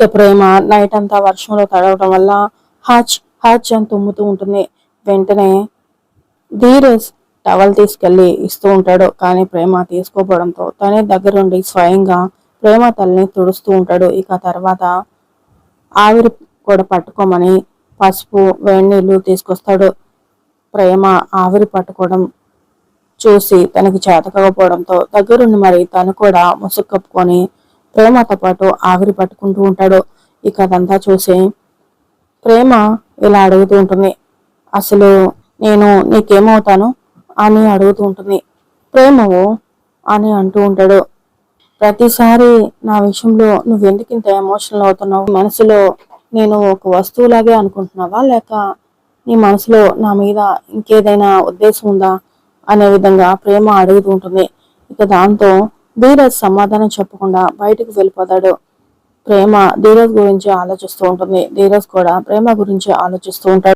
ప్రేమ night అంతా వర్షంలో తడవడం వల్ల హాచ్ హాచ్ అని తుమ్ముతూ ఉంటుంది. వెంటనే ధీరజ్ టవల్ తీసుకెళ్ళి ఇస్తూ ఉంటాడు. కానీ ప్రేమ తీసుకోపోవడంతో తనే దగ్గరుండి స్వయంగా ప్రేమ తల్లిని తుడుస్తూ ఉంటాడు. ఇక తర్వాత ఆవిరి కూడా పట్టుకోమని పసుపు వేడి నీళ్ళు తీసుకొస్తాడు. ప్రేమ ఆవిరి పట్టుకోవడం చూసి తనకి చేతకపోవడంతో దగ్గరుండి మరి తను కూడా ముసుగు కప్పుకొని ప్రేమతో పాటు ఆవిరి పట్టుకుంటూ ఉంటాడు. ఇక అదంతా చూసి ప్రేమ ఇలా అడుగుతూ ఉంటుంది. అసలు నేను నీకేమవుతాను? అని అడుగుతూ ఉంటుంది. ప్రేమవు? అని అంటూ ఉంటాడు. ప్రతిసారి నా విషయంలో నువ్వెందుకు ఇంత ఎమోషనల్ అవుతున్నావు? మనసులో నేను ఒక వస్తువులాగే అనుకుంటున్నావా? లేక నీ మనసులో నా మీద ఇంకేదైనా ఉద్దేశం ఉందా? అనే విధంగా ప్రేమ అడుగుతూ ఉంటుంది. ఇక దాంతో ధీరజ్ సమాధానం చెప్పకుండా బయటకు వెళ్ళిపోతాడు. ప్రేమ ధీరజ్ గురించి ఆలోచిస్తూ ఉంటుంది. ధీరజ్ కూడా ప్రేమ గురించి ఆలోచిస్తూ ఉంటాడు.